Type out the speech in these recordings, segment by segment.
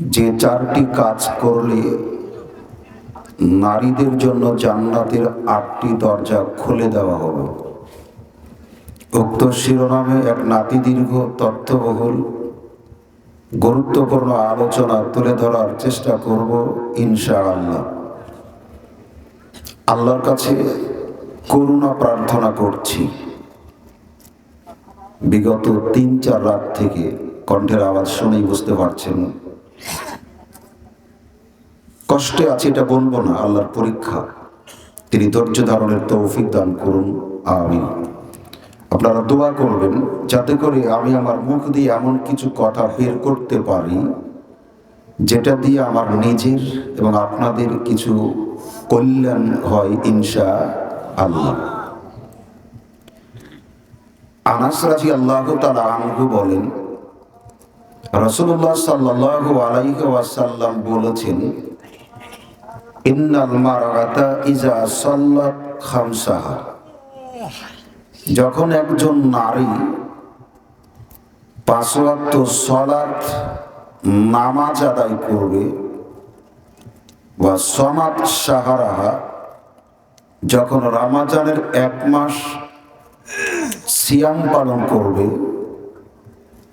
যে চারটি কাজ করলে নারীদের জন্য জান্নাতের আটটি দরজা খুলে দেওয়া হবে। উক্ত শিরোনামে এক নাতি দীর্ঘ তথ্যবহুল, গুরুত্বপূর্ণ আলোচনা তুলে ধরার চেষ্টা করব ইনশা আল্লাহ আল্লাহর কাছে করুণা প্রার্থনা করছি। বিগত তিন চার রাত থেকে কণ্ঠের আওয়াজ শুনেই বুঝতে পারছেন কষ্টে আছে, এটা বলব না, আল্লাহর পরীক্ষা। তিনি ধৈর্য ধারণের তৌফিক দান করুন আমি আপনারা দোয়া করবেন, যাতে করে আমি আমার মুখ দিয়ে এমন কিছু কথা বের করতে পারি, যেটা দিয়ে আমার নিজের এবং আপনাদের কিছু কল্যাণ হয় ইনশা আল্লাহ। আনাস রাজি আল্লাহ তালা আনহু বলেন রসুল্লাহ সাল্লাহ আলাইহি ওয়াসাল্লাম বলেছেন ইজা সাল্লাত খামসাহা। যখন একজন নারী পাঁচ সলাৎ নামাজ আদায় করবে বা সমাত সাহারাহা যখন রামাজানের এক মাস সিয়াম পালন করবে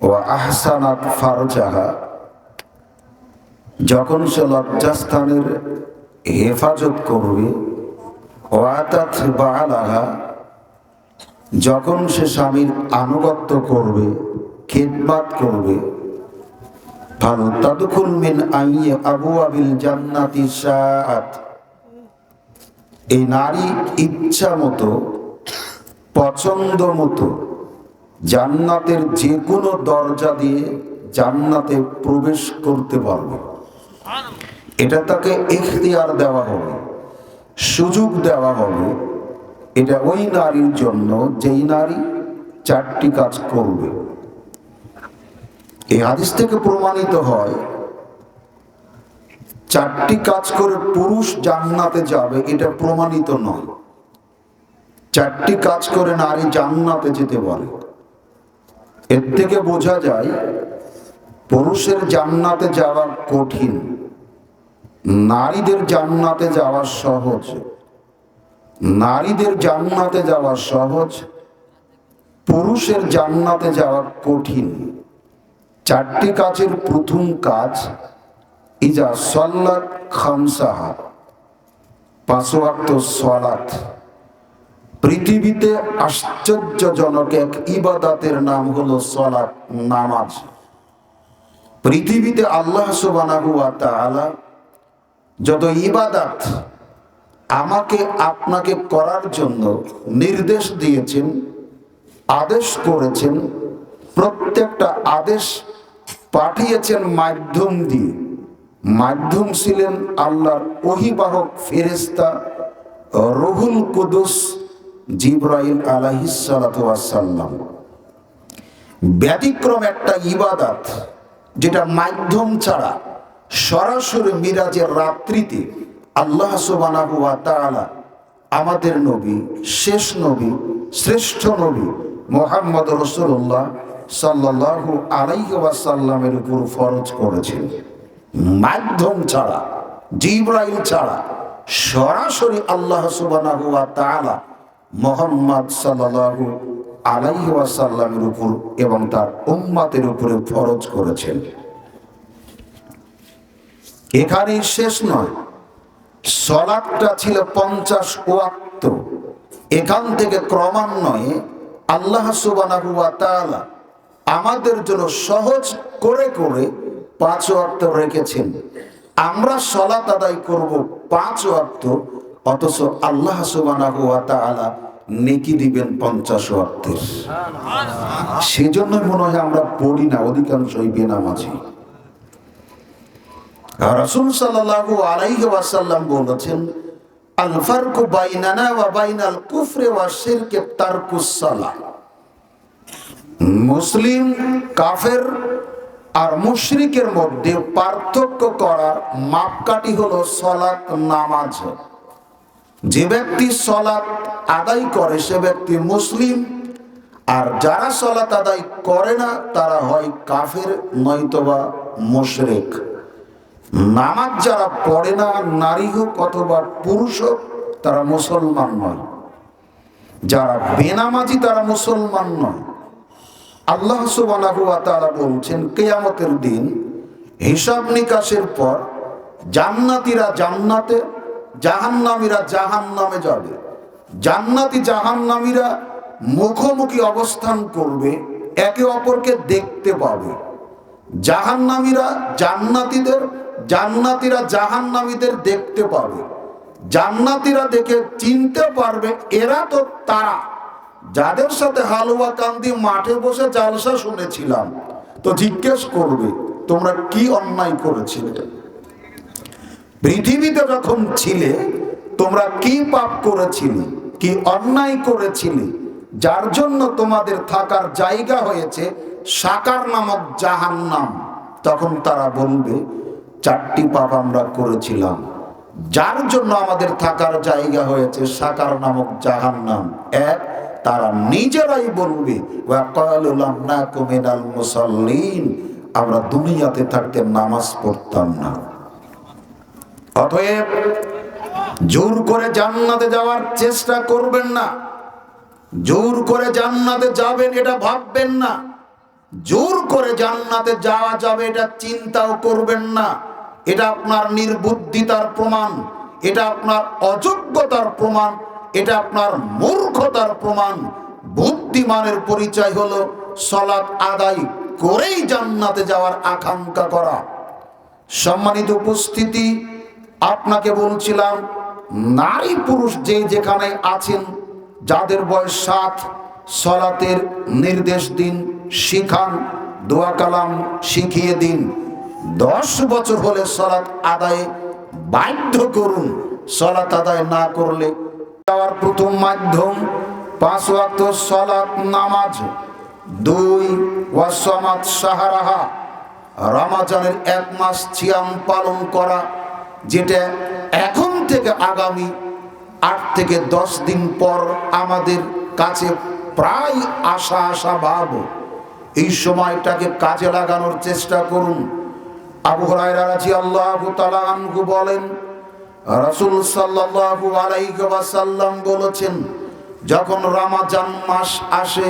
ও আহসানাত ফারজাহা, যখন সে লজ্জাস্থানের হেফাজত করবে ও আতাত বালাহা যখন সে স্বামীর আনুগত্য করবে খেদবাত করবে। তাদুকুল মিন আইয়ে আবু আবিল জান্নাতি সাআত এই নারী ইচ্ছা মতো, পছন্দ মতো, জান্নাতের যে কোনো দরজা দিয়ে জান্নাতে প্রবেশ করতে পারবে। এটা তাকে এখতিয়ার দেওয়া হবে, সুযোগ দেওয়া হবে। এটা ওই নারীর জন্য যেই নারী চারটি কাজ করবে। এই হাদিস থেকে প্রমাণিত হয়, চারটি কাজ করে পুরুষ জান্নাতে যাবে, এটা প্রমাণিত নয়। চারটি কাজ করে নারী জান্নাতে যেতে পারে। এর থেকে বোঝা যায়, পুরুষের জান্নাতে যাওয়া কঠিন। নারীদের জান্নাতে যাওয়া সহজ। নারীদের জান্নাতে যাওয়া সহজ। পুরুষের জান্নাতে যাওয়া কঠিন। চারটি কাজের প্রথম কাজ, ইজা সল্লাত খামসাহা পাঁচওয়াক্ত সলাত। পৃথিবীতে আশ্চর্যজনক এক ইবাদাতের নাম হলো সলাত নামাজ। পৃথিবীতে আল্লাহ সুবানাহু তাআলা যত ইবাদাত আমাকে আপনাকে করার জন্য নির্দেশ দিয়েছেন, আদেশ করেছেন, প্রত্যেকটা আদেশ পাঠিয়েছেন মাধ্যম দিয়ে। মাধ্যম ছিলেন আল্লাহর অহিবাহক ফেরেস্তা রহুল কুদুস জিব্রাইল আলাহিসাল্লাম ব্যতিক্রম একটা ইবাদাত, যেটা মাধ্যম ছাড়া সরাসরি মিরাজের রাত্রিতে আল্লাহ সুবানাহু ওয়া তাআলা আমাদের নবী, শেষ নবী, শ্রেষ্ঠ নবী মোহাম্মদ রসুল্লাহ সাল্লাল্লাহু আলাইহি ওয়াসাল্লামের উপর ফরজ করেছেন। মাধ্যম ছাড়া, জিব্রাইল ছাড়া সরাসরি আল্লাহ সুবহানাহু ওয়া তাআলা মোহাম্মদ সাল্লাল্লাহু আলাইহি ওয়াসাল্লামের উপর এবং তার উম্মাতের উপরে ফরজ করেছেন। এখানেই শেষ নয়। সলাটটা ছিল পঞ্চাশ ওয়াক্ত। এখান থেকে ক্রমান্বয়ে আল্লাহ তাআলা আমাদের জন্য সহজ করে করে পাঁচ ওয়াক্ত রেখেছেন। আমরা সলাত আদায় করব পাঁচ ওয়াক্ত, অথচ আল্লাহ তাআলা নেকি দিবেন পঞ্চাশ ওয়াক্তের। সেজন্য মনে হয় আমরা পড়ি না, অধিকাংশই বেনামাজি। রাসূল সাল্লাল্লাহু আলাইহি ওয়াসাল্লাম বলেছেন, আল ফারকু বাইনানা ওয়া বাইনাল কুফরি ওয়া শিরকি তারকুস সালাহ। মুসলিম, কাফের আর মুশরিকের মধ্যে পার্থক্য করার মাপকাঠি হলো সলাৎ নামাজ। যে ব্যক্তি সলাৎ আদায় করে, সে ব্যক্তি মুসলিম। আর যারা সলাৎ আদায় করে না, তারা হয় কাফের, নয়তোবা মুশরিক। নামাজ যারা পড়ে না, নারী হোক অথবা পুরুষ হোক, তারা মুসলমান নয়। যারা বেনামাজি, তারা মুসলমান নয়। আল্লাহ তাআলা বলছেন, কিয়ামতের দিন হিসাব নিকাশের পর জান্নাতীরা জান্নাতে, জাহান্নামীরা জাহান্নামে যাবে। জান্নাতি জাহান্নামীরা মুখোমুখি অবস্থান করবে, একে অপরকে দেখতে পাবে। জাহান্নামীরা জান্নাতীদের জান্নাতীরা জাহান্নামীদের দেখতে পাবে। জান্নাতীরা দেখে চিনতে পারবে, এরা তো তারা। যাদের সাথে হালুয়া কান্দি মাঠে বসে জালসা শুনেছিলাম, তো জিজ্ঞেস করবে, তোমরা কি অন্যায় করেছিলে? পৃথিবীতে যখন ছিলে, তোমরা কি পাপ করেছিলে, কি অন্যায় করেছিলে? যার জন্য তোমাদের থাকার জায়গা হয়েছে সাকার নামক জাহান্নাম। তখন তারা বলবে চারটি পাপ আমরা করেছিলাম। যার জন্য আমাদের থাকার জায়গা হয়েছে সাকার নামক জাহান্নাম। এক, তারা নিজেরাই বলবে আমরা দুনিয়াতে থাকতে নামাজ পড়তাম না। অতএব জোর করে জান্নাতে যাওয়ার চেষ্টা করবেন না। জোর করে জান্নাতে যাবেন এটা ভাববেন না। জোর করে জান্নাতে যাওয়া যাবে, এটা চিন্তাও করবেন না। এটা আপনার নির্বুদ্ধিতার প্রমাণ, এটা আপনার অযোগ্যতার প্রমাণ, এটা আপনার মূর্খতার প্রমাণ। বুদ্ধিমানের পরিচয় হলো সলাৎ আদায় করেই জান্নাতে যাওয়ার আকাঙ্ক্ষা করা। সম্মানিত উপস্থিতি, আপনাকে বলছিলাম, নারী পুরুষ যে যেখানে আছেন, যাদের বয়স সাত, সলাতের নির্দেশ দিন। শিখান, দোয়া কালাম শিখিয়ে দিন। দশ বছর হলে সলাৎ আদায়ে বাধ্য করুন। সলাৎ আদায় না করলে যাওয়ার প্রথম মাধ্যম পাঁচ ওয়াক্ত সলাৎ নামাজ, দুই ওয়াসমাত সাহারাহা, রমাজানের এক মাস ছিয়াম পালন করা, যেটা এখন থেকে আগামী আট থেকে দশ দিন পর আমাদের কাছে প্রায় আশা আশা ভাব এই সময়টাকে কাজে লাগানোর চেষ্টা করুন। আবু হুরায়রা রাদিয়াল্লাহু তাআলা আনহু বলেন, রাসূল আলাইহি ওয়াসাল্লাম বলেছেন, যখন রমাজান মাস আসে,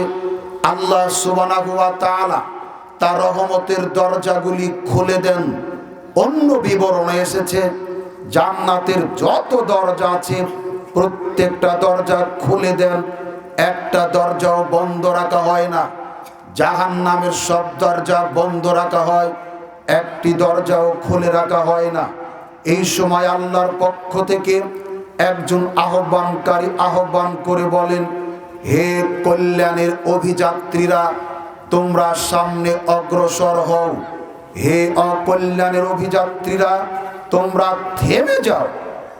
আল্লাহ সুবহানাহু ওয়া তাআলা তার রহমতের দরজাগুলি খুলে দেন। অন্য বিবরণে এসেছে, জান্নাতের যত দরজা আছে, প্রত্যেকটা দরজা খুলে দেন, একটা দরজাও বন্ধ রাখা হয় না। জাহান নামের সব দরজা বন্ধ রাখা হয়, একটি দরজাও খুলে রাখা হয় না। এই সময় আল্লাহর পক্ষ থেকে একজন আহ্বানকারী আহ্বান করে বলেন, হে কল্যাণের অভিযাত্রীরা, তোমরা সামনে অগ্রসর হও। হে অকল্যাণের অভিযাত্রীরা, তোমরা থেমে যাও।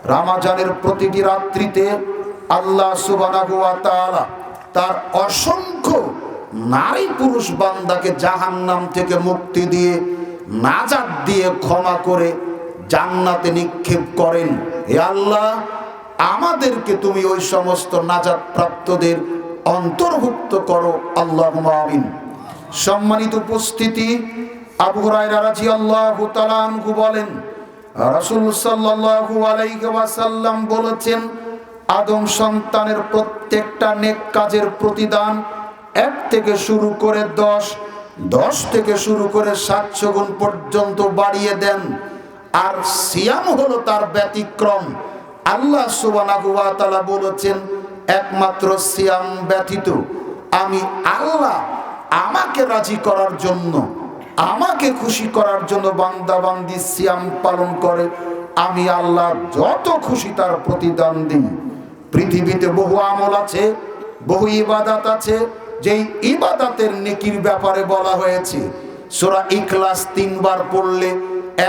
রামাজানের প্রতিটি রাত্রিতে আল্লাহ তাআলা তার অসংখ্য নারী পুরুষ বান্দাকে জাহান্নাম থেকে মুক্তি দিয়ে, নাজাত দিয়ে ক্ষমা করে জান্নাতে নিক্ষেপ করেন। হে আল্লাহ, আমাদেরকে তুমি ওই সমস্ত নাজাত প্রাপ্তদের অন্তর্ভুক্ত করো। আল্লাহ আমিন। সম্মানিত উপস্থিতি, আবু হুরায়রা রাদিয়াল্লাহু তাআলা আনহু বলেন, রাসূল আলাইহি ওয়াসাল্লাম বলেছেন, আদম সন্তানের প্রত্যেকটা নেক কাজের প্রতিদান এক থেকে শুরু করে দশ দশ থেকে শুরু করে সাতশো গুণ পর্যন্ত বাড়িয়ে দেন। আর সিয়াম হলো তার ব্যতিক্রম। আল্লাহ তাআলা বলেছেন, একমাত্র সিয়াম ব্যতীত আমি আল্লাহ আমাকে রাজি করার জন্য, আমাকে খুশি করার জন্য বান্দা বান্দি সিয়াম পালন করে। আমি আল্লাহ যত খুশি তার প্রতিদান দিই। পৃথিবীতে বহু আমল আছে, বহু ইবাদাত আছে যেই ইবাদাতের নেকির ব্যাপারে বলা হয়েছে, সোরা ইখলাস তিনবার পড়লে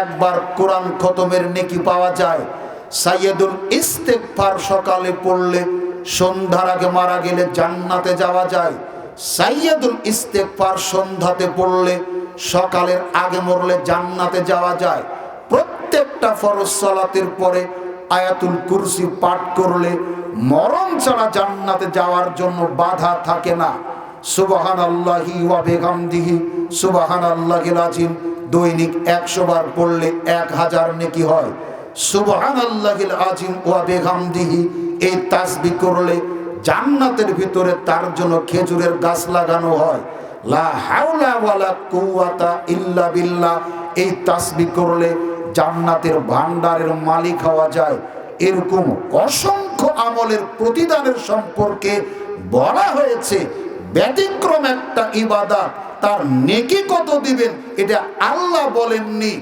একবার কোরআন খতমের নেকি পাওয়া যায়। সাইয়েদুল ইস্তেকফার সকালে পড়লে সন্ধ্যার আগে মারা গেলে জান্নাতে যাওয়া যায়। সাইয়েদুল ইস্তেকফার সন্ধ্যাতে পড়লে সকালের আগে মরলে জান্নাতে যাওয়া যায়। প্রত্যেকটা ফরজ সালাতের পরে আয়াতুল কুরসি পাঠ করলে মরণ ছাড়া জান্নাতে যাওয়ার জন্য বাধা থাকে না। সুবাহান আল্লাহি সুবাহান আজিম দৈনিক একশো বার পড়লে এক হাজার নেকি হয়। সুবহানাল্লাহিল আজিম এই তাসবিহ করলে জান্নাতের ভিতরে তার জন্য খেজুরের গাছ লাগানো হয়। ইল্লা এই তাসবিহ করলে জান্নাতের ভান্ডারের মালিক হওয়া যায়। এরকম অসংখ্য আমলের প্রতিদানের সম্পর্কে বলা হয়েছে। ব্যতিক্রম একটা ইবাদত। তার নেকি কত দিবেন? এটা আল্লাহ বলেননি,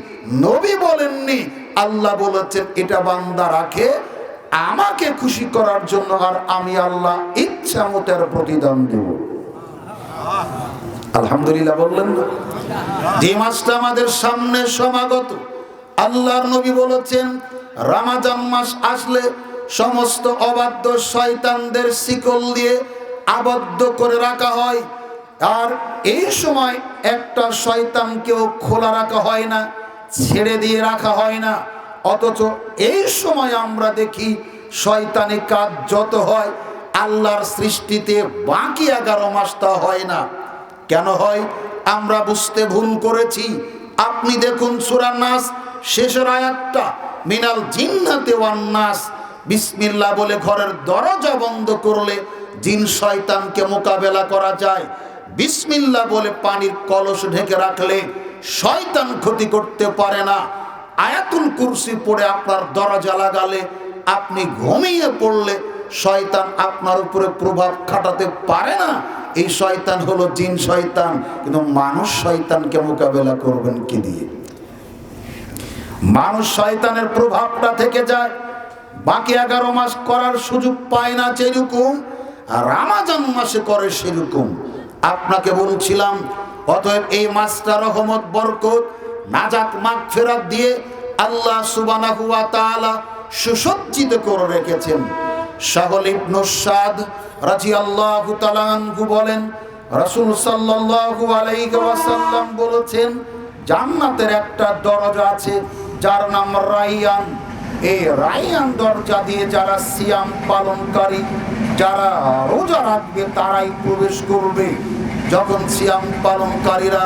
নবী বলেননি। আল্লাহ বলেছেন, এটা বান্দা রাখে, আমাকে খুশি করার জন্য আর আমি আল্লাহ ইচ্ছা মতো এর প্রতিদান দেব। আলহামদুলিল্লাহ বললেন না? যে মাসটা আমাদের সামনে সমাগত, আল্লাহর নবী বলেছেন, রামাজান মাস আসলে সমস্ত অবাধ্য শয়তানদের শিকল দিয়ে আবদ্ধ করে রাখা হয়। আর এই সময় একটা শয়তানকেও খোলা রাখা হয় না, ছেড়ে দিয়ে রাখা হয় না। অথচ এই সময় আমরা দেখি শয়তানি কাজ যত হয়, আল্লাহর সৃষ্টিতে বাকি এগারো মাসটা হয় না। কেন হয়? আমরা বুঝতে ভুল করেছি। আপনি দেখুন সুরা নাস, শেষের আয়াতটা, মিনাল জিন্নাতে ওয়ান নাস। বিসমিল্লাহ বলে ঘরের দরজা বন্ধ করলে জিন শয়তানকে মোকাবেলা করা যায়। বিসমিল্লাহ বলে পানির কলস ঢেকে রাখলে শয়তান ক্ষতি করতে পারে না। আয়াতুল কুরসি পড়ে আপনার দরজা লাগালে, আপনি ঘুমিয়ে পড়লে শয়তান আপনার উপরে প্রভাব খাটাতে পারে না। এই শয়তান হলো জিন শয়তান, কিন্তু মানুষ শয়তানকে মোকাবেলা করবেন কি দিয়ে? মানুষ শয়তানের প্রভাবটা থেকে যায়। বাকি এগারো মাস করার সুযোগ পায় না যেরকম রামাজান মাসে করে সেরকম। আপনাকে বলছিলাম, অতএব এই মাসটা রহমত, বরকত, নাজাত, মাগ ফেরাত দিয়ে আল্লাহ সুবানাহু তাআলা সুসজ্জিত করে রেখেছেন। শাহল ইবনু সাদ রাদিয়াল্লাহু তাআলা আনহু বলেন, রাসূল সাল্লাল্লাহু আলাইহি ওয়াসাল্লাম বলেছেন, জান্নাতের একটা দরজা আছে, যার নাম রাইয়ান। এই রাইয়ান দরজা দিয়ে যারা সিয়াম পালনকারী যারা রোজা রাখবে তারাই প্রবেশ করবে। যখন সিয়াম পালনকারীরা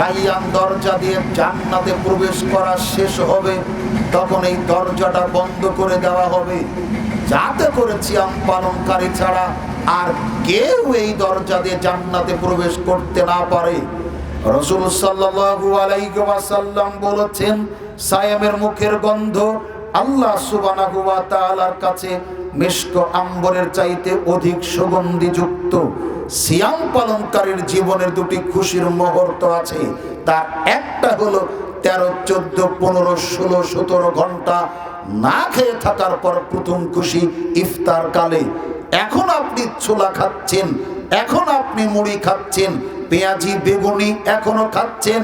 রাইয়ান দরজা দিয়ে জান্নাতে প্রবেশ করা শেষ হবে, তখন এই দরজাটা বন্ধ করে দেওয়া হবে। যাতে করে সিয়াম পালনকারী ছাড়া আর কেউ এই দরজা দিয়ে জান্নাতে প্রবেশ করতে না পারে। রসুল আলাইহি বলেছেন, সায়েমের মুখের গন্ধ আল্লাহ তাআলার কাছে মিশক আম্বরের চাইতে অধিক সুগন্ধিযুক্ত সিয়াম পালনকারীর জীবনের দুটি খুশির মুহূর্ত আছে। তার একটা হলো তেরো, চোদ্দ, পনেরো, ষোলো, সতেরো ঘণ্টা না খেয়ে থাকার পর প্রথম খুশি ইফতার কালে। এখন আপনি ছোলা খাচ্ছেন, এখন আপনি মুড়ি খাচ্ছেন, পেঁয়াজি, বেগুনি এখনও খাচ্ছেন,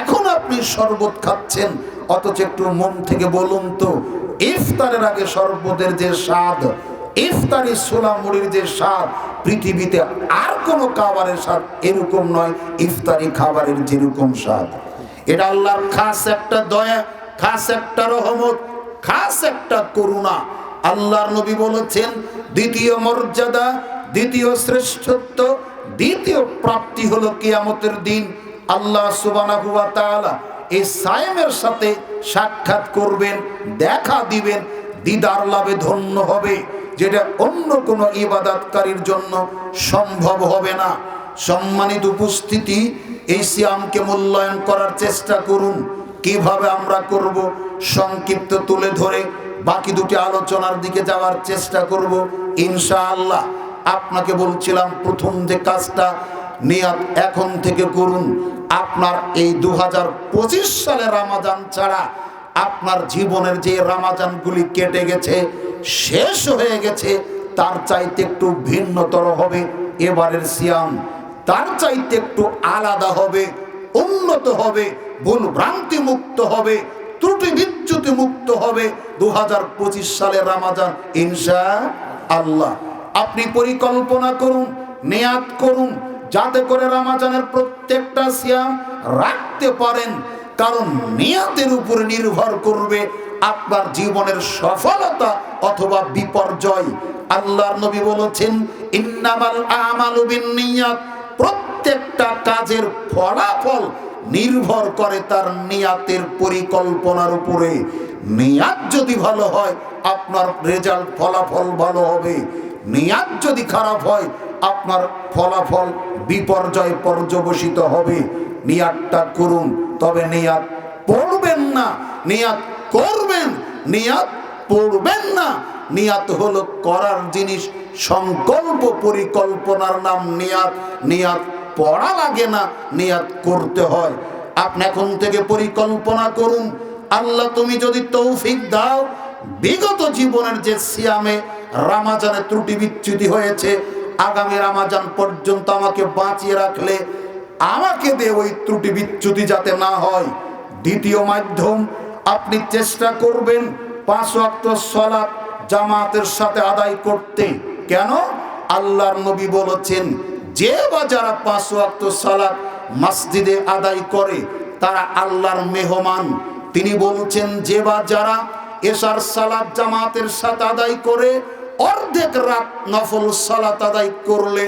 এখন আপনি শরবত খাচ্ছেন, অথচ একটু মন থেকে বলুন তো ইফতারের আগে শরবতের যে স্বাদ, ইফতারি ছোলা মুড়ির যে স্বাদ, পৃথিবীতে আর কোনো খাবারের স্বাদ এরকম নয়, ইফতারি খাবারের যেরকম স্বাদ। এটা আল্লাহর খাস একটা দয়া, খাস একটা রহমত, খাস একটা করুণা। আল্লাহর নবী বলেছেন, দ্বিতীয় মর্যাদা, দ্বিতীয় শ্রেষ্ঠত্ব, দ্বিতীয় প্রাপ্তি হলো কিয়ামতের দিন। আল্লাহ সুবহানাহু ওয়া তাআলা এই সায়েমের সাথে সাক্ষাৎ করবেন, দেখা দিবেন, দিদার লাভে ধন্য হবে, যেটা অন্য কোনো ইবাদাতকারীর জন্য সম্ভব হবে না। সম্মানিত উপস্থিতি, এই সিয়ামকে মূল্যায়ন করার চেষ্টা করুন। কীভাবে আমরা করব, সংক্ষিপ্ত তুলে ধরে বাকি দুটি আলোচনার দিকে যাওয়ার চেষ্টা করব, ইনশাআল্লাহ। আপনাকে বলছিলাম প্রথম যে কাজটা নিয়াত এখন থেকে করুন। আপনার এই দু সালে রামাজান ছাড়া আপনার জীবনের যে রামাজানগুলি কেটে গেছে, শেষ হয়ে গেছে, তার চাইতে একটু ভিন্নতর হবে এবারের সিয়াম। তার চাইতে একটু আলাদা হবে, উন্নত হবে ভুল ভ্রান্তি মুক্ত হবে, ত্রুটি বিচ্যুতি মুক্ত হবে দু সালের রামাজান, ইনশা আল্লাহ। আপনি পরিকল্পনা করুন, নেয়াত করুন যাতে করে রামাজানের প্রত্যেকটা সিয়াম রাখতে পারেন, কারণ নিয়াতের উপর নির্ভর করবে আপনার জীবনের সফলতা অথবা বিপর্যয়। আল্লাহর নবী বলেছেন, ইন্নামাল আমালু বিন্নিয়াত। প্রত্যেকটা কাজের ফলাফল নির্ভর করে তার নিয়াতের পরিকল্পনার উপরে। নিয়াত যদি ভালো হয়, আপনার রেজাল্ট ফলাফল ভালো হবে। নিয়াত যদি খারাপ হয়, আপনার ফলাফল বিপর্যয় পর্যবসিত হবে। নিয়াতটা করুন, তবে নিয়াত পড়বেন না। নিয়াত করবেন নিয়াত পড়বেন না। নিয়াত হলো করার জিনিস, সংকল্প, পরিকল্পনার নাম নিয়াত নিয়াত পড়া লাগে না নিয়াত করতে হয়। আপনি এখন থেকে পরিকল্পনা করুন, আল্লাহ তুমি যদি তৌফিক দাও, বিগত জীবনের যে সিয়ামে রামাজানে ত্রুটি বিচ্যুতি হয়েছে আগামী রামাজান পর্যন্ত আমাকে বাঁচিয়ে রাখলে আমাকে দে ওই ত্রুটি বিচ্যুতি যাতে না হয়। দ্বিতীয় মাধ্যম, আপনি চেষ্টা করবেন পাঁচ ওয়াক্ত সলাৎ জামাতের সাথে আদায় করতে। কেন? আল্লাহর নবী বলেছেন, যে বা যারা পাঁচ ওয়াক্ত সালাত মসজিদে আদায় করে, তারা আল্লাহর মেহমান। তিনি বলছেন, যে বা যারা এসার সালাত জামাতের সাথে আদায় করে অর্ধেক রাত নফল সলাত আদায় করলে,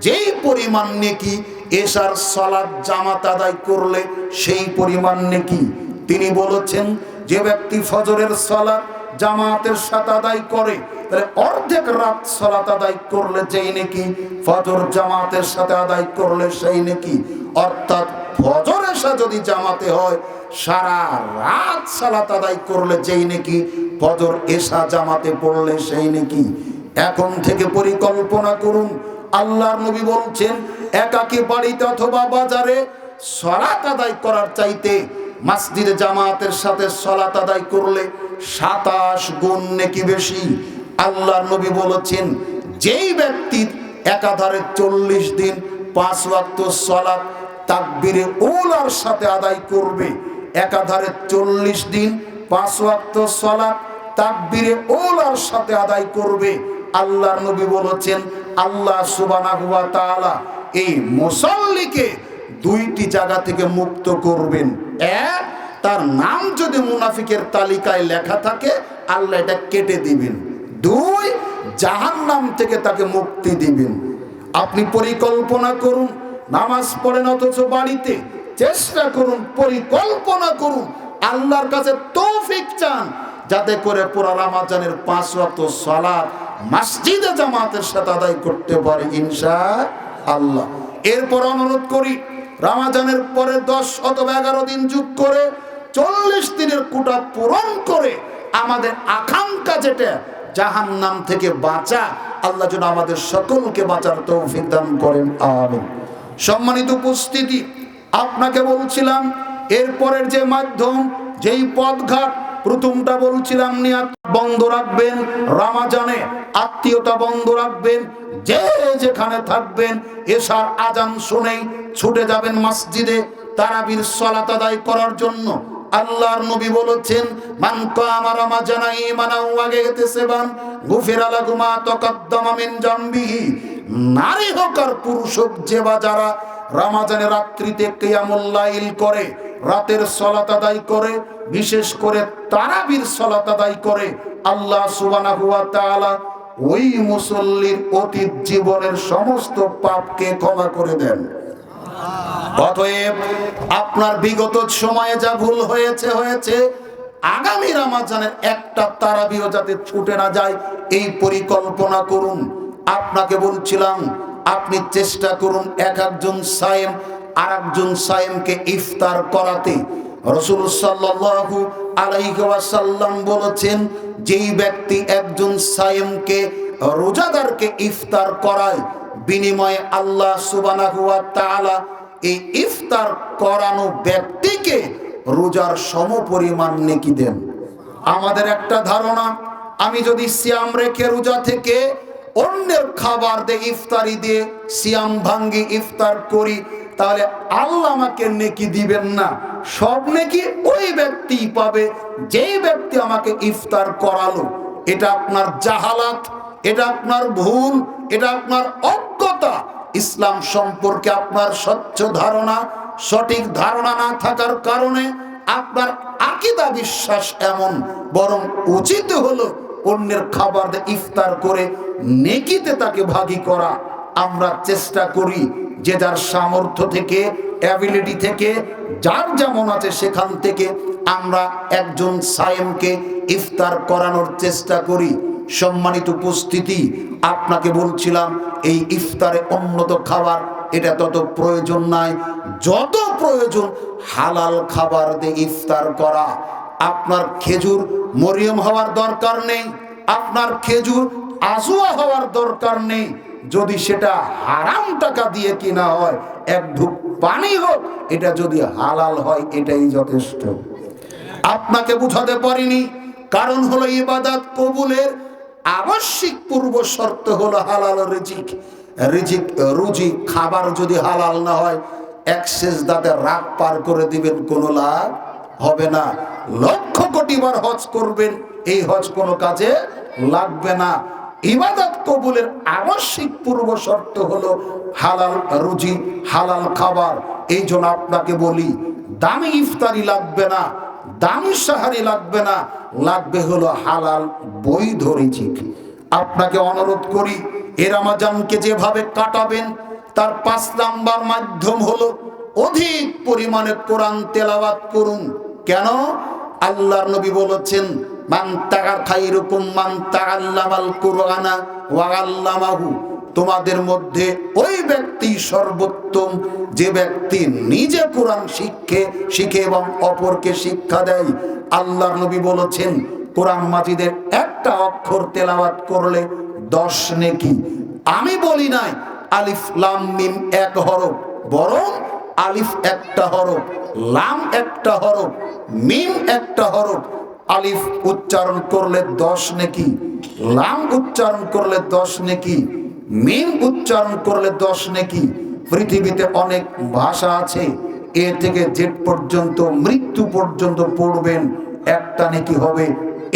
যেই পরিমাণ নেকি এশার সলাদ জামাত আদায় করলে, সেই পরিমাণ নেকি। তিনি বলেছেন, যে ব্যক্তি ফজরের সলাদ জামাতের সাথে আদায় করে, তাহলে অর্ধেক রাত সলাত আদায় করলে যেই নাকি, ফজর জামাতের সাথে আদায় করলে সেই নাকি। অর্থাৎ ফজর এসা যদি জামাতে হয় সারা রাত সালাত আদায় করলে যেই নাকি ফজর এসা জামাতে পড়লে সেই নাকি। এখন থেকে পরিকল্পনা করুন, আল্লাহর নবী বলছেন, একাকী বাড়িতে অথবা বাজারে সলাত আদায় করার চাইতে মসজিদে জামাতের সাথে সলাত আদায় করলে সাতাশ গুণ নাকি বেশি। আল্লাহর নবী বলেছেন, যেই ব্যক্তির একাধারে চল্লিশ দিন পাঁচ ওয়াক্ত সলাত তাকবিরে ওলার সাথে আদায় করবে একাধারে চল্লিশ দিন, পাঁচ ওয়াক্ত সলাত তাকবিরে ওলার সাথে আদায় করবে। আল্লাহর নবী বলেছেন, আল্লাহ সুবানাহু ওয়া তাআলা এই মুসল্লিকে দুইটি জায়গা থেকে মুক্ত করবেন। এক, তার নাম যদি মুনাফিকের তালিকায় লেখা থাকে, আল্লাহ এটা কেটে দিবেন। দুই জাহান নাম থেকে তাকে মুক্তি দিবেন। আপনি পরিকল্পনা করুন, নামাজ পড়েন অথচ বাড়িতে চেষ্টা করুন, পরিকল্পনা করুন, আল্লাহর কাছে তৌফিক চান, যাতে করে পুরা রামাজানের পাঁচ ওয়াক্ত সালাত মসজিদে জামাতের সাথে আদায় করতে পারে ইনশা আল্লাহ এরপর অনুরোধ করি, রামাজানের পরে দশ অথবা এগারো দিন যুগ করে, চল্লিশ দিনের কোটা পূরণ করে আমাদের আকাঙ্ক্ষা যেটা জাহান নাম থেকে বাঁচা, আল্লাহ যেন আমাদের সকলকে বাঁচার তৌফিক দান করেন, আমিন। সম্মানিত উপস্থিতি আপনাকে বলছিলাম, এরপরের যে মাধ্যম, যেই পথঘাট, প্রথমটা বলছিলাম নিয়াত বন্ধ রাখবেন, রামাজানে আত্মীয়তা বন্ধ রাখবেন, যে যেখানে থাকবেন এসার আজান শুনেই ছুটে যাবেন মসজিদে তারাবির সলাত আদায় করার জন্য। আল্লাহর নবী বলেছেন, মান কামা রামাজানা ঈমানা ওয়া ইহতিসাবান গুফিরা লাহু মা তাকাদ্দামা মিন জামবিহি। নারী হোক আর পুরুষ হোক, যে বা যারা রামাজানের রাত্রিতে কিয়ামুল লাইল করে, রাতের সলাত আদায় করে, বিশেষ করে তারাবির সলাত আদায় করে, আল্লাহ সুবহানাহু ওয়া তাআলা ওই মুসল্লির অতীত জীবনের সমস্ত পাপকে ক্ষমা করে দেন। অতএব আপনার বিগত সময়ে যা ভুল হয়েছে হয়েছে, আগামী রামাজানের একটা তারাবিও যাতে ছুটে না যায়, এই পরিকল্পনা করুন। আপনাকে বলছিলাম আপনি চেষ্টা করুন এক একজন সায়েম আর একজন সায়েমকে ইফতার করাতে। রসুল সাল্লাল্লাহু আলাইহি ওয়াসাল্লাম বলেছেন, যেই ব্যক্তি একজন সায়েমকে, রোজাদারকে ইফতার করায়, বিনিময়ে আল্লাহ তাআলা এই ইফতার করানো ব্যক্তিকে রোজার সম পরিমাণ নেকি দেন। আমাদের একটা ধারণা, আমি যদি শ্যাম রেখে রোজা থেকে অন্যের খাবার দিয়ে ইফতারি দিয়ে সিয়াম ভাঙ্গি ইফতার করি, তাহলে আল্লাহ আমাকে নেকি দিবেন না। সব নেকি ওই ব্যক্তি পাবে, যেই ব্যক্তি আমাকে ইফতার করালো। এটা আপনার জাহালাত, এটা আপনার ভুল, এটা আপনার অজ্ঞতা। ইসলাম সম্পর্কে আপনার স্বচ্ছ ধারণা, সঠিক ধারণা না থাকার কারণে আপনার আকিদা বিশ্বাস এমন, বরং উচিত হলো অন্যের খাবার ইফতার করে নেকিতে তাকে ভাগী করা। আমরা চেষ্টা করি যে যার সামর্থ্য থেকে অ্যাবিলিটি থেকে, যার যেমন আছে সেখান থেকে আমরা একজন সায়েমকে ইফতার করানোর চেষ্টা করি। সম্মানিত উপস্থিতি, আপনাকে বলছিলাম, এই ইফতারে উন্নত খাবার, এটা তত প্রয়োজন নাই। যত প্রয়োজন হালাল খাবার দিয়ে ইফতার করা। আপনার খেজুর মরিয়ম হওয়ার দরকার নেই, আপনার খেজুর আজুয়া হওয়ার দরকার নেই। যদি সেটা হারাম টাকা দিয়ে কিনা হয়, এক ঢুক পানি হোক, এটা যদি হালাল হয়, এটাই যথেষ্ট। আপনাকে বুঝাতে পারিনি, কারণ হলো ইবাদত কবুলের আবশ্যিক পূর্ব শর্ত হলো হালাল রিজিক। রিজিক, রুজি, খাবার যদি হালাল না হয়, এক শেষ দাঁতে রাগ পার করে দিবেন, কোনো লাভ হবে না। লক্ষ কোটি বার হজ করবেন, এই হজ কোনো কাজে লাগবে না। ইবাদত কবুলের আবশ্যিক পূর্ব শর্ত হলো হালাল রুজি, হালাল খাবার। এই জন্য আপনাকে বলি, দামি ইফতারি লাগবে না, দামি সাহারি লাগবে না, লাগবে হলো হালাল বৈধ রিজিক আপনাকে অনুরোধ করি, এ রামাজানকে যেভাবে কাটাবেন, তার পাঁচ নাম্বার মাধ্যম হলো অধিক পরিমাণে কোরআন তেলাওয়াত করুন। কেন? আল্লাহর নবী বলেছেন, মান তাগার খাইরুকুম মান তাআল্লামাল কুরআনা ওয়া আল্লামাহু। তোমাদের মধ্যে ওই ব্যক্তি সর্বোত্তম, যে ব্যক্তি নিজে কোরআন শিখে শিখে এবং অপরকে শিক্ষা দেয়। আল্লাহর নবী বলেছেন, কোরআন মাজিদের একটা অক্ষর তেলাওয়াত করলে দশ নেকি। আমি বলি নাই, আলিফ লাম মিম এক হরফ। বরং আলিফ একটা হরফ, লাম একটা হরফ, মিম একটা হরফ। আলিফ উচ্চারণ করলে দশ নেকি, লাম উচ্চারণ করলে দশ নেকি, মিম উচ্চারণ করলে দশ নেকি। পৃথিবীতে অনেক ভাষা আছে, এ থেকে জেট পর্যন্ত, মৃত্যু পর্যন্ত পড়বেন, একটা নেকি হবে।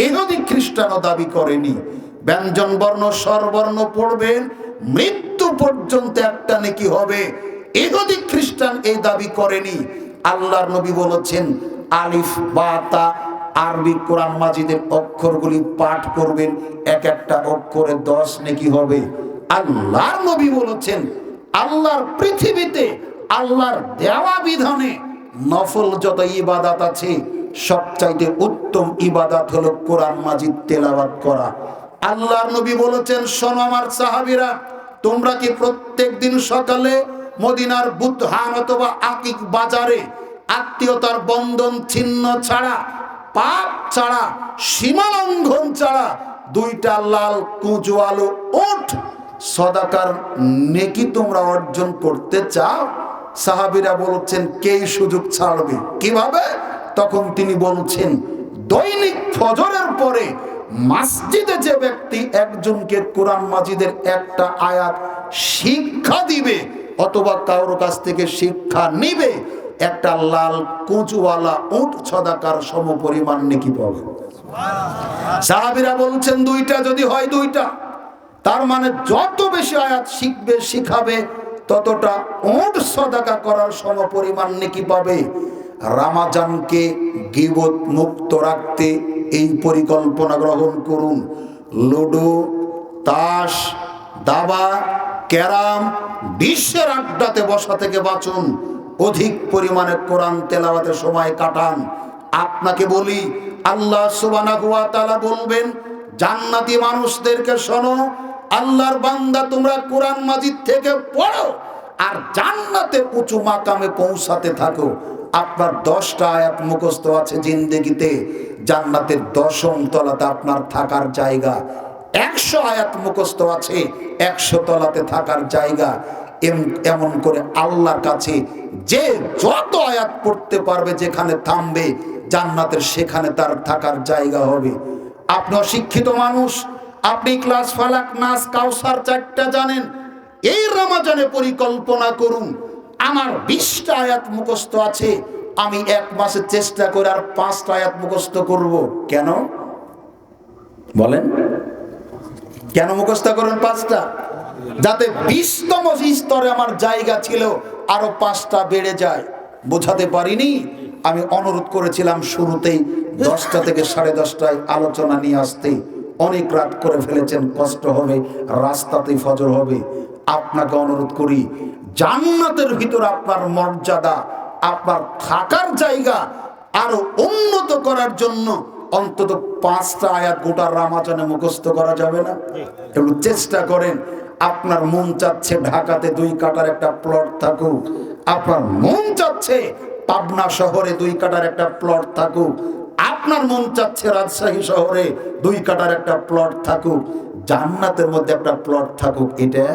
এগদি খ্রিস্টানও দাবি করেনি। ব্যঞ্জন বর্ণ স্বরবর্ণ পড়বেন, মৃত্যু পর্যন্ত একটা নেকি হবে। এগদি খ্রিস্টান এই দাবি করেনি। আল্লাহর নবী বলেছেন, আলিফ, বা, তা, আরবি কোরআন মাজিদের অক্ষরগুলি পাঠ করবেন, এক একটা অক্ষরে দশ নেকি হবে। আল্লাহর নবী বলেছেন, আল্লাহর পৃথিবীতে, আল্লাহর দেওয়া বিধানে নফল যত ইবাদাত আছে, সবচাইতে উত্তম ইবাদাত হলো কোরআন মাজিদ তেলাওয়াত করা। আল্লাহর নবী বলেছেন, শোনো আমার সাহাবীরা, তোমরা কি প্রত্যেক দিন সকালে মদিনার বুদ্ধহান অথবা আকিক বাজারে আত্মীয়তার বন্ধন ছিন্ন ছাড়া, পাপ ছাড়া সীমালঙ্ঘন ছাড়া দুইটা লাল কুঁজো আলো ওঠ। সদাকার নেকি তোমরা অর্জন করতে চাও? সাহাবিরা বলছেন, কে সুযোগ ছাড়বে? কীভাবে? তখন তিনি বলছেন, দৈনিক ফজরের পরে মসজিদে যে ব্যক্তি একজনকে কোরআন মাজিদের একটা আয়াত শিক্ষা দিবে অথবা কারোর কাছ থেকে শিক্ষা নিবে, একটা লাল কুঁচুওয়ালা উঠ ছদাকার সম পরিমাণ নেকি পাবে। সাহাবিরা বলছেন, দুইটা যদি হয় দুইটা। তার মানে যত বেশি আয়াত শিখবে, শিখাবে, ততটা উঠ সদাকা করার সম পরিমাণ নেকি পাবে। রামাজানকে গিবত মুক্ত রাখতে এই পরিকল্পনা গ্রহণ করুন। লুডো, তাস, দাবা ক্যারাম বিশ্বের আড্ডাতে বসা থেকে বাঁচুন। অধিক পরিমাণে কোরআন তেলাওয়াতে সময় কাটান। আপনাকে বলি, আল্লাহ সুবহানাহু ওয়া তাআলা বলবেন, জান্নাতি মানুষদেরকে শোনো, আল্লাহর বান্দা তোমরা কোরআন মাজিদ থেকে পড়ো আর জান্নাতে উঁচু মাকামে পৌঁছাতে থাকো। আপনার দশটা আয়াত মুখস্থ আছে জিন্দেগিতে। জান্নাতের দশম তলাতে আপনার থাকার জায়গা। একশো আয়াত মুখস্থ আছে, একশো তলাতে থাকার জায়গা। এম- এমন করে আল্লাহর কাছে যে যত আয়াত পড়তে পারবে, যেখানে থামবে, জান্নাতের সেখানে তার থাকার জায়গা হবে। আপনি অশিক্ষিত মানুষ, আপনি ক্লাস ফালাক, নাচ, কাউসার, চারটা জানেন, এই রমাজানে পরিকল্পনা করুন। আমার বিশটা আয়াত মুখস্থ আছে, আমি এক মাসে চেষ্টা করে আর পাঁচটা আয়াত মুখস্থ করব। কেন? বলেন। কেন মুখস্থ করেন পাঁচটা? যাতে বিশতম স্তরে আমার জায়গা ছিল, আরও পাঁচটা বেড়ে যায়। বোঝাতে পারিনি, আমি অনুরোধ করেছিলাম শুরুতেই দশটা থেকে সাড়ে দশটায় আলোচনা নিয়ে আসতে। অনেক রাত করে ফেলেছেন, কষ্ট হবে, রাস্তাতেই ফজর হবে। আপনাকে অনুরোধ করি, জান্নাতের ভিতর আপনার মর্যাদা, আপনার থাকার জায়গা আরও উন্নত করার জন্য অন্তত পাঁচটা আয়াত গোটা রামাজানে মুখস্থ করা যাবে না। একটু চেষ্টা করেন, আপনার মন চাচ্ছে ঢাকাতে দুই কাটার একটা প্লট থাকুক। আপনার মন চাচ্ছে পাবনা শহরে দুই কাটার একটা প্লট থাকুক। আপনার মন চাচ্ছে রাজশাহী শহরে দুই কাটার একটা প্লট থাকুক। জান্নাতের মধ্যে একটা প্লট থাকুক, এটা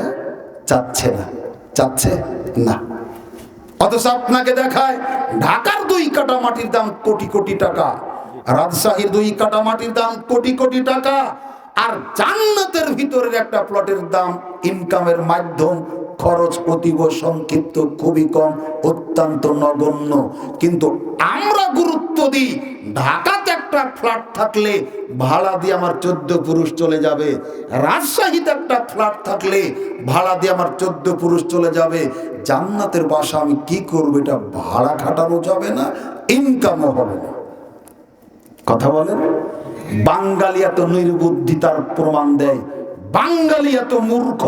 চাচ্ছে না। চাচ্ছে না। অথচ আপনাকে দেখায়, ঢাকার দুই কাটা মাটির দাম কোটি কোটি টাকা। রাজশাহীর দুই কাটা মাটির দাম কোটি কোটি টাকা, আর জান্নাতের ভিতরের একটা প্লটের দাম ইনকামের মাধ্যম খরচ অতীব সংক্ষিপ্ত, খুবই কম, অত্যন্ত নগণ্য। কিন্তু আমরা গুরুত্ব দিই, ঢাকাতে একটা ফ্ল্যাট থাকলে ভাড়া দিয়ে আমার চোদ্দ পুরুষ চলে যাবে। রাজশাহীতে একটা ফ্ল্যাট থাকলে ভাড়া দিয়ে আমার চোদ্দ পুরুষ চলে যাবে। জান্নাতের বাসা আমি কি করব, এটা ভাড়া খাটানো যাবে না ইনকামও হবে না। কথা বলেন বাঙালি এত নির্বুদ্ধি তার প্রমাণ দেয়। বাঙালি এত মূর্খ,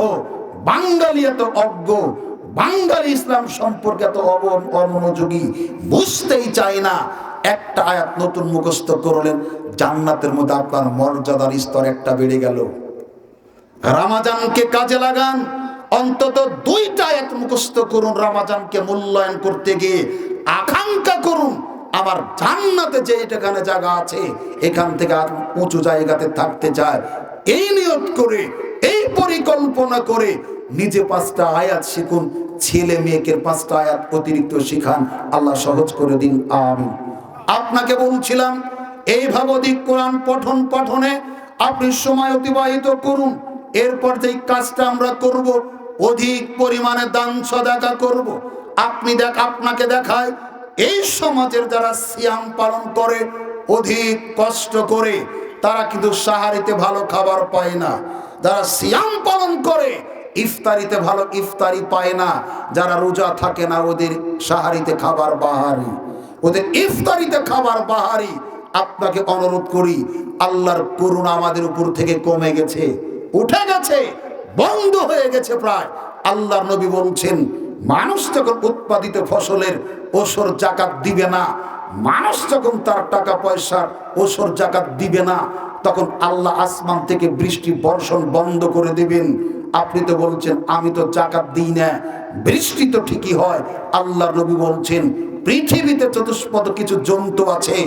বাঙালি এত অজ্ঞ, বাঙালি ইসলাম সম্পর্কে এত অমনোযোগী বুঝতেই চায় না। একটা আয়াত নতুন মুখস্থ করলেন, জান্নাতের মধ্যে আপনার মর্যাদার স্তর একটা বেড়ে গেল। রামাজানকে কাজে লাগান, অন্তত দুইটা আয়াত মুখস্থ করুন, রামাজানকে মূল্যায়ন করতে গিয়ে আকাঙ্ক্ষা করুন আমার জান্নাতে যে এটাখানে জায়গা আছে, এখান থেকে আর উঁচু জায়গাতে থাকতে চায়। এই নিয়ত করে, এই পরিকল্পনা করে নিজে পাঁচটা আয়াত শিখুন, ছেলে মেয়েকে পাঁচটা আয়াত অতিরিক্ত শিখান। আল্লাহ সহজ করে দিন, আমিন। আপনাকে বলছিলাম এইভাবে অধিক কোরআন পঠন পাঠনে আপনি সময় অতিবাহিত করুন, এরপর যে কাজটা আমরা করব, অধিক পরিমাণে দান সদাকা করব। আপনি দেখ, আপনাকে দেখায় এই সমাজের যারা সিয়াম পালন করে, অধিক কষ্ট করে, তারা কিন্তু সাহারিতে ভালো খাবার পায় না। যারা সিয়াম পালন করে, ইফতারিতে ভালো ইফতারি পায় না। যারা রোজা থাকে না, ওদের সাহারিতে খাবার বাহারি। ওদের ইফতারিতে খাবার বাহারি। আপনাকে অনুরোধ করি, আল্লাহর করুণা আমাদের উপর থেকে কমে গেছে, উঠে গেছে, বন্ধ হয়ে গেছে প্রায়। আল্লাহর নবী বলছেন মানুষ যখন উৎপাদিত ফসলের ওসর জাকাত দিবে না, মানুষ যখন তার টাকা পয়সার ওসর জাকাত দিবে না, তখন আল্লাহ আসমান থেকে বৃষ্টি বর্ষণ বন্ধ করে দিবেন। আপনি তো বলছেন, আমি তো জাকাত দিই না। বৃষ্টি তো ঠিকই হয় আল্লাহ নবী বলছেন, পৃথিবীতে চতুষ্পদ কিছু জন্তু আছে,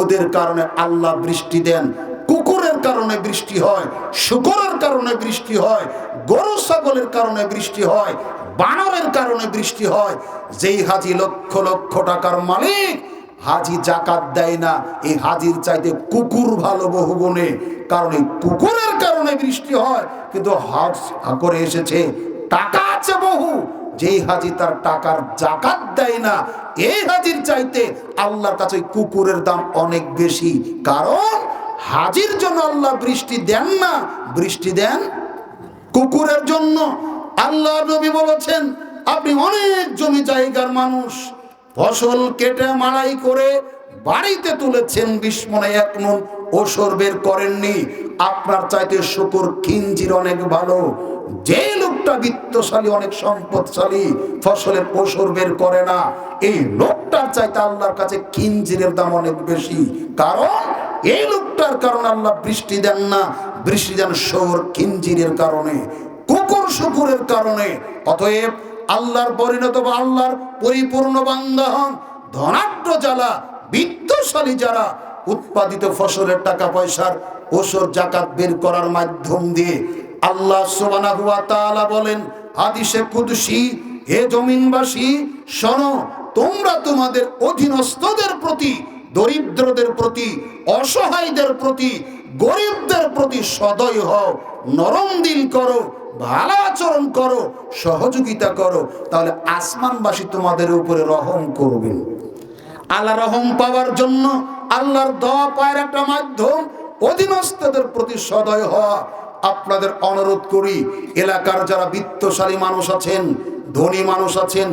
ওদের কারণে আল্লাহ বৃষ্টি দেন। কুকুরের কারণে বৃষ্টি হয়, শুকরের কারণে বৃষ্টি হয়, গরু, ছাগলের কারণে বৃষ্টি হয় বানরের কারণে বৃষ্টি হয়। যেই হাজি লক্ষ লক্ষ টাকার মালিক, হাজি জাকাত দেয় না। এই হাজির চাইতে কুকুর ভালো বহু গুণে কারণ এই কুকুরের কারণে বৃষ্টি হয়। কিন্তু হাজ করে এসেছে, টাকা আছে বহু। যেই হাজি তার টাকার জাকাত দেয় না, এই হাজির চাইতে আল্লাহর কাছে কুকুরের দাম অনেক বেশি। কারণ হাজির জন্য আল্লাহ বৃষ্টি দেন না। বৃষ্টি দেন কুকুরের জন্য। আল্লাহ নবী বলেছেন, আপনি অনেক জমি জায়গার মানুষ, ফসল কেটে মাড়াই করে বাড়িতে তুলেছেন বিস্মনে এক মন ওসর বের করেননি। আপনার চাইতে শুকুর খিঞ্জির অনেক ভালো। যে লোকটা বিত্তশালী, অনেক সম্পদশালী, ফসলের ওসর বের করে না, এই লোকটার চাইতে আল্লাহর কাছে খিঞ্জিরের দাম অনেক বেশি। কারণ এই লোকটার কারণে আল্লাহ বৃষ্টি দেন না, বৃষ্টি দেন সৌর খিঞ্জিরের কারণে। কুকুর শুকুরের কারণে। অতএব আল্লাহর পরিণত বা আল্লাহর পরিপূর্ণ বান্দা হন, ধনাঢ্য জ্বালা, বিত্তশালী যারা, উৎপাদিত ফসলের টাকা পয়সার ওসর জাকাত বের করার মাধ্যম দিয়ে আল্লাহ সুবহানাহু ওয়া বলেন, হাদিসে কুদসি, হে জমিনবাসী, শোনো, তোমরা তোমাদের অধীনস্থদের প্রতি, দরিদ্রদের প্রতি, অসহায়দের প্রতি, গরিবদের প্রতি সদয় হও, নরম দিল করো ভালো আচরণ করো, সহযোগিতা করো, তাহলে আসমানবাসী তোমাদের উপরে রহম করবেন আল্লাহ রহম পাওয়ার জন্য আল্লাহর দোয়া পায়ের একটা মাধ্যম অধীনস্থদের প্রতি সদয় হওয়া। আপনাদের অনুরোধ করি, এলাকার যারা বিত্তশালী মানুষ আছেন, ধনী মানুষ আছেন,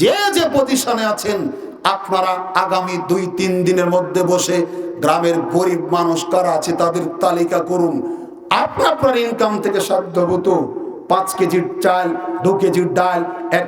যে যে প্রতিষ্ঠানে আছেন, আপনারা আগামী দুই তিন দিনের মধ্যে বসে গ্রামের গরিব মানুষ কারা আছে তাদের তালিকা করুন। আপনা আপনার ইনকাম থেকে সাধ্য হতো পাঁচ কেজির চাল দু কেজির ডাল এক